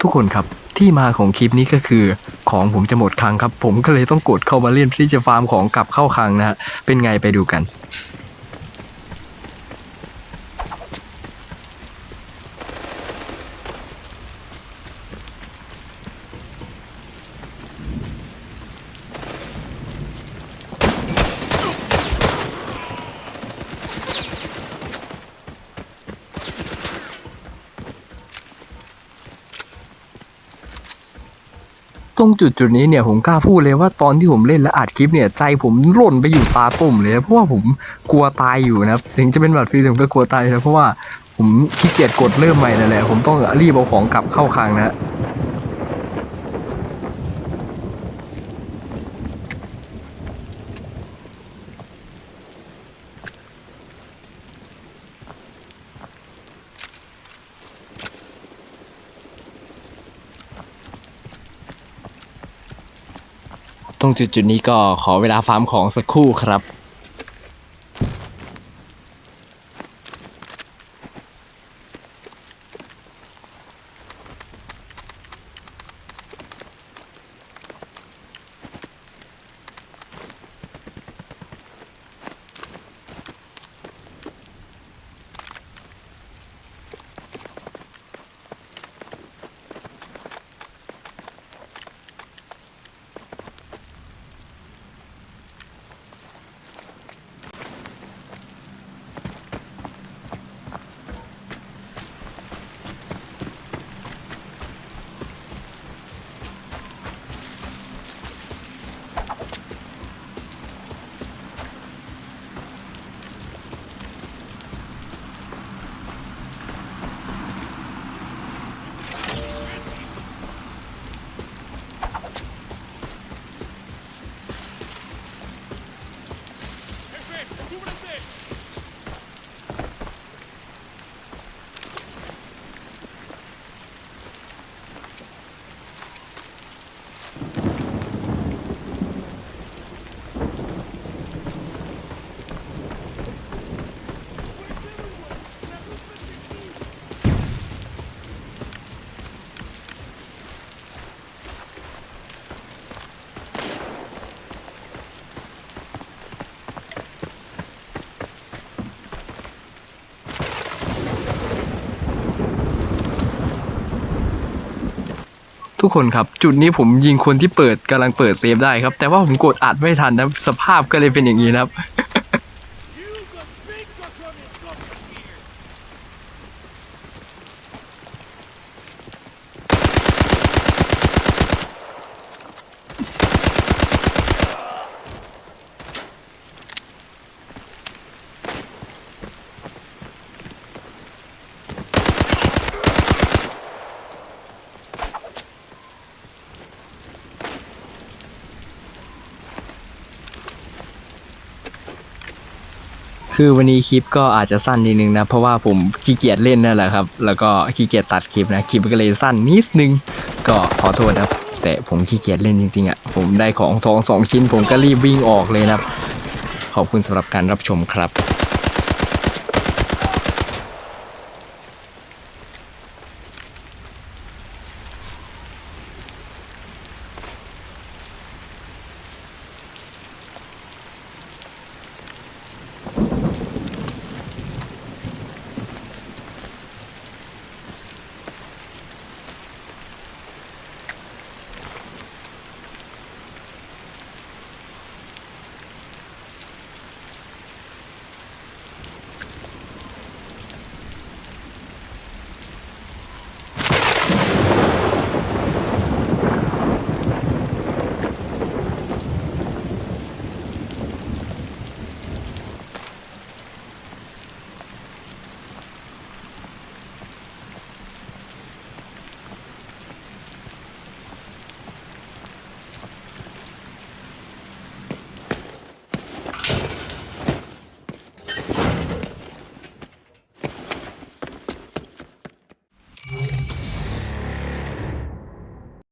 ทุกคนครับที่มาของคลิปนี้ก็คือของผมจะหมดคลังครับ ผมก็เลยต้องกดเข้ามาเล่นที่จะฟาร์มของกลับเข้าคลังนะฮะเป็นไงไปดูกัน ตรงจุดจุดๆนี้เนี่ยผมกล้าพูดเลยว่าตอนที่ผมเล่นและอัดคลิปเนี่ยใจผมหล่นไปอยู่ตาตุ่มเลยเพราะว่าผมกลัวตายอยู่นะถึงจะเป็นบัตรฟรีผมก็กลัวตายนะเพราะว่าผมขี้เกียจกดเริ่มใหม่นั่นแหละผมต้องรีบเอาของกลับเข้าคลังนะ ตรงจุดจุดนี้ก็ขอเวลาฟาร์มของสักครู่ครับ ทุกคนครับ จุดนี้ผมยิงคนที่เปิดกำลังเปิดเซฟได้ครับ แต่ว่าผมกดอัดไม่ทันนะสภาพก็เลยเป็นอย่างนี้นะครับ คือวันนี้คลิปก็อาจจะสั้นนิดนึงนะ เพราะว่าผมขี้เกียจเล่นนั่นแหละครับ แล้วก็ขี้เกียจตัดคลิปนะ คลิปก็เลยสั้นนิดนึง ก็ขอโทษนะครับ แต่ผมขี้เกียจเล่นจริงๆอะ ผมได้ของทองสองชิ้น ผมก็รีบวิ่งออกเลยนะครับ ขอบคุณสำหรับการรับชมครับ